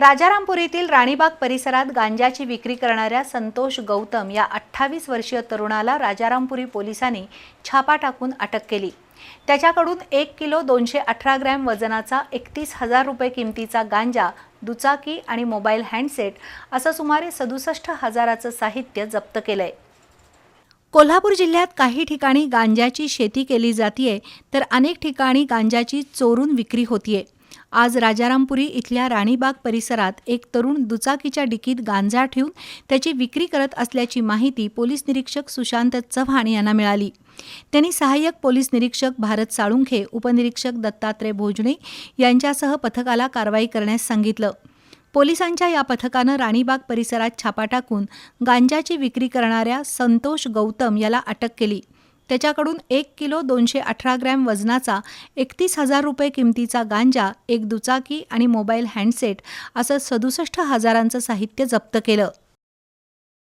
राजारामपुरीतील राणीबाग परिसरात गांजाची विक्री करणाऱ्या संतोष गौतम या अठ्ठावीस वर्षीय तरुणाला राजारामपुरी पोलिसांनी छापा टाकून अटक केली. त्याच्याकडून एक किलो दोनशे अठरा ग्रॅम वजनाचा एकतीस हजार रुपये किमतीचा गांजा दुचाकी आणि मोबाईल हँडसेट असं सुमारे सदुसष्ट हजाराचं साहित्य जप्त केलं आहे कोल्हापूर जिल्ह्यात काही ठिकाणी गांजाची शेती केली जातीये तर अनेक ठिकाणी गांजाची चोरून विक्री होतीये. आज राजारामपुरी इथल्या राणीबाग परिसरात एक तरुण दुचाकीच्या डिकीत गांजा ठेवून त्याची विक्री करत असल्याची माहिती पोलीस निरीक्षक सुशांत चव्हाण यांना मिळाली. त्यांनी सहाय्यक पोलीस निरीक्षक भारत साळुंखे उपनिरीक्षक दत्तात्रय भोजने यांच्यासह पथकाला कारवाई करण्यास सांगितलं. पोलिसांच्या या पथकानं राणीबाग परिसरात छापा टाकून गांजाची विक्री करणाऱ्या संतोष गौतम याला अटक केली. त्याच्याकडून एक किलो दोनशे अठरा ग्रॅम वजनाचा एकतीस हजार रुपये किमतीचा गांजा एक दुचाकी आणि मोबाईल हँडसेट असं सदुसष्ट हजारांचं साहित्य जप्त केलं.